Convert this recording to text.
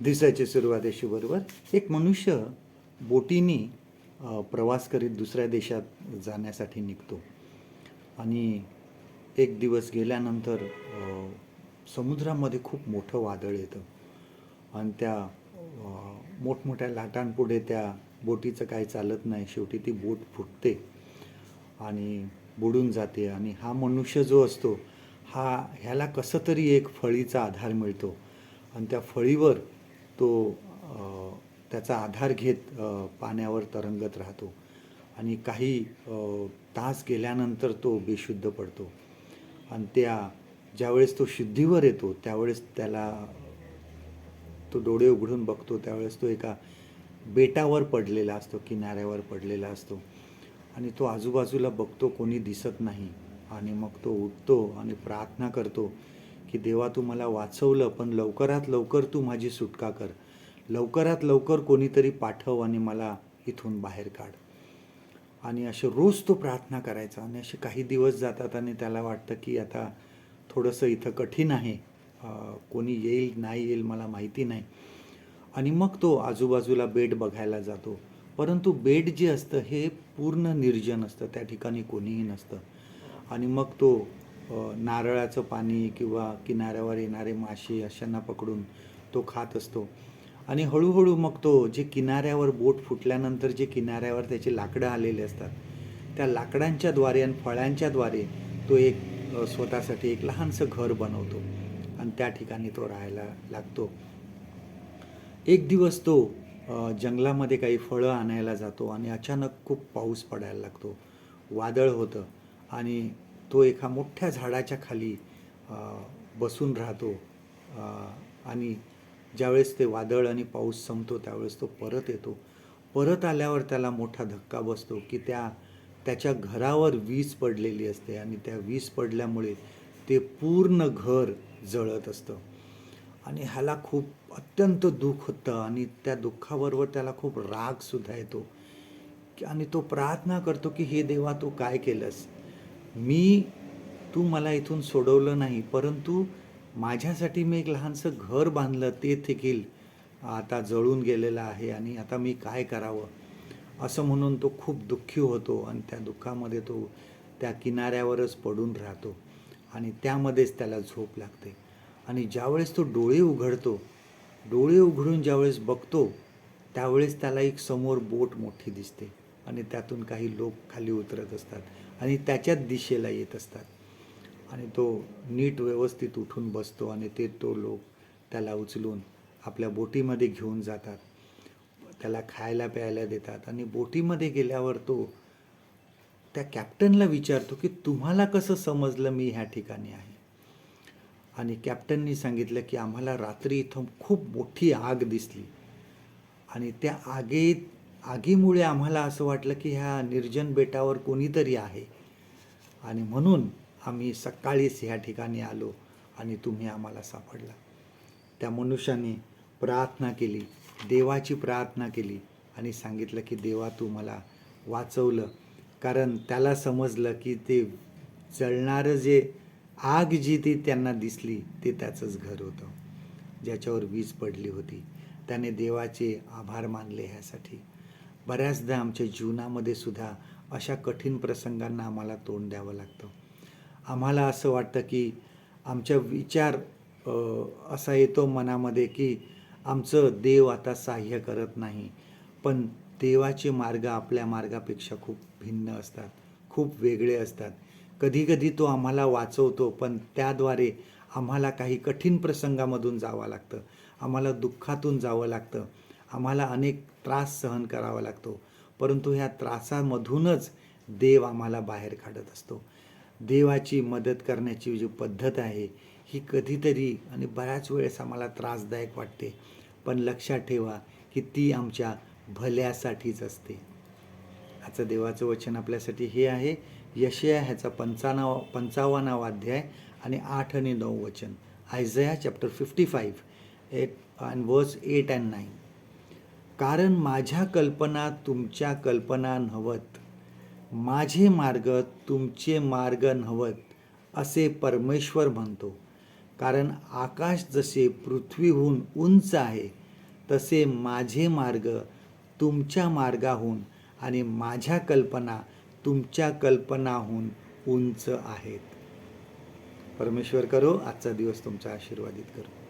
दिसायचे सुरुवात बरोबर. एक मनुष्य बोटीने प्रवास करीत दुसऱ्या देशात जाण्यासाठी निघतो. आणि एक दिवस गेल्यानंतर समुद्रामध्ये खूप मोठं वादळ येतं. आणि त्या मोठमोठ्या लाटांपुढे त्या बोटीचं काही चालत नाही. शेवटी ती बोट फुटते आणि बुडून जाते. आणि हा मनुष्य जो असतो हा ह्याला कसं तरी एक फळीचा आधार मिळतो. आणि त्या फळीवर तो त्याचा आधार घेत पाण्यावर तरंगत राहतो आणि काही तास गेल्यानंतर तो बेशुद्ध पडतो. आणि त्या ज्यावेळेस तो शुद्धीवर येतो त्यावेळेस त्याला तो डोळे उघडून बघतो त्यावेळेस तो एका बेटावर पडलेला असतो किनाऱ्यावर पडलेला असतो आणि तो आजूबाजूला बघतो कोणी दिसत नाही आणि मग तो उठतो आणि प्रार्थना करतो. की देवा तू मला वाचवलं पण लवकरात लवकर तू माझी सुटका कर. लवकरात लवकर कोणीतरी पाठव आणि मला इथून बाहेर काढ. आणि असे रोज तो प्रार्थना करायचा आणि असे काही दिवस जातात आणि त्याला वाटतं की आता थोडंसं इथं कठीण आहे. कोणी येईल नाही येईल मला माहिती नाही. आणि मग तो आजूबाजूला बेड बघायला जातो. परंतु बेड जे असतं हे पूर्ण निर्जन असतं. त्या ठिकाणी कोणीही नसतं. आणि मग तो नारळाचं पाणी किंवा किनाऱ्यावर येणारे मासे अशांना पकडून तो खात असतो. आणि हळूहळू मग तो जे किनाऱ्यावर बोट फुटल्यानंतर जे किनाऱ्यावर त्याचे लाकडं आलेले असतात त्या लाकडांच्या द्वारे आणि फळांच्या द्वारे तो एक स्वतःसाठी एक लहानसं घर बनवतो आणि त्या ठिकाणी तो राहायला लागतो. एक दिवस तो जंगलामध्ये काही फळं आणायला जातो आणि अचानक खूप पाऊस पडायला लागतो. वादळ होतं आणि तो एका मोठ्या झाडाच्या खाली बसून राहतो. आणि ज्यावेळेस ते वादळ आणि पाऊस संपतो त्यावेळेस तो परत येतो. परत आल्यावर त्याला मोठा धक्का बसतो की त्या त्याच्या घरावर वीज पडलेली असते आणि त्या वीज पडल्यामुळे ते पूर्ण घर जळत असतं. आणि ह्याला खूप अत्यंत दुःख होतं आणि त्या दुःखाबरोबर त्याला खूप रागसुद्धा येतो. आणि तो प्रार्थना करतो की हे देवा तू काय केलंस? मी तू मला इथून सोडवलं नाही परंतु माझ्यासाठी मी एक लहानसं घर बांधलं ते देखील आता जळून गेलेलं आहे आणि आता मी काय करावं? असं म्हणून तो खूप दुःखी होतो आणि त्या दुःखामध्ये तो त्या किनाऱ्यावरच पडून राहतो आणि त्यामध्येच त्याला झोप लागते. आणि ज्यावेळेस तो डोळे उघडतो डोळे उघडून ज्यावेळेस बघतो त्यावेळेस त्याला एक समोर बोट मोठी दिसते आणि त्यातून काही लोक खाली उतरत असतात. आणि त्याच्याच दिशेला येत असतात. आणि तो नीट व्यवस्थित उठून बसतो आणि ते तो लोक त्याला उचलून आपल्या बोटीमध्ये घेऊन जातात. त्याला खायला प्यायला देतात आणि बोटीमध्ये गेल्यावर तो त्या कॅप्टनला विचारतो की तुम्हाला कसं समजलं मी ह्या ठिकाणी आहे? आणि कॅप्टननी सांगितलं की आम्हाला रात्री इथं खूप मोठी आग दिसली. आणि त्या आगीत आगीमुळे आम्हाला असं वाटलं की ह्या निर्जन बेटावर कोणीतरी आहे. आणि म्हणून आम्ही सकाळीच ह्या ठिकाणी आलो आणि तुम्ही आम्हाला सापडला. त्या मनुष्याने प्रार्थना केली देवाची प्रार्थना केली आणि सांगितलं की देवा तू मला वाचवलं. कारण त्याला समजलं की ते जळणारं जे आग जी ती त्यांना दिसली ते त्याचंच घर होतं. ज्याच्यावर वीज पडली होती. त्याने देवाचे आभार मानले ह्यासाठी. बऱ्याचदा आमच्या जीवनामध्ये सुद्धा अशा कठीण प्रसंगांना आम्हाला तोंड द्यावं लागतं. आम्हाला असं वाटतं की आमच्या विचार असा येतो मनामध्ये की आमचं देव आता सहाय्य करत नाही. पण देवाचे मार्ग आपल्या मार्गापेक्षा खूप भिन्न असतात खूप वेगळे असतात. कधीकधी तो आम्हाला वाचवतो पण त्याद्वारे आम्हाला काही कठीण प्रसंगामधून जावं लागतं. आम्हाला दुःखातून जावं लागतं. आम्हाला अनेक त्रास सहन करावा लागतो. परंतु ह्या त्रासामधूनच देव आम्हाला बाहेर काढत असतो. देवाची मदत करण्याची जी पद्धत आहे ही कधीतरी आणि बऱ्याच वेळेस आम्हाला त्रासदायक वाटते. पण लक्षात ठेवा की ती आमच्या भल्यासाठीच असते. ह्याचं देवाचं वचन आपल्यासाठी हे आहे. यशया ह्याचा पंचानाव पंचावन्नावा अध्याय आणि आठ आणि नऊ वचन. Isaiah chapter fifty five eight and verse eight and nine कारण माझ्या कल्पना तुमच्या कल्पना नव्हत. माझे मार्ग तुमचे मार्ग नव्हत असे परमेश्वर म्हणतो. कारण आकाश जसे पृथ्वीहून उंच आहे तसे माझे मार्ग तुमच्या मार्गाहून आणि माझ्या कल्पना तुमच्या कल्पनाहून उंच आहेत. परमेश्वर करो आजचा दिवस तुमचा आशीर्वादित करो.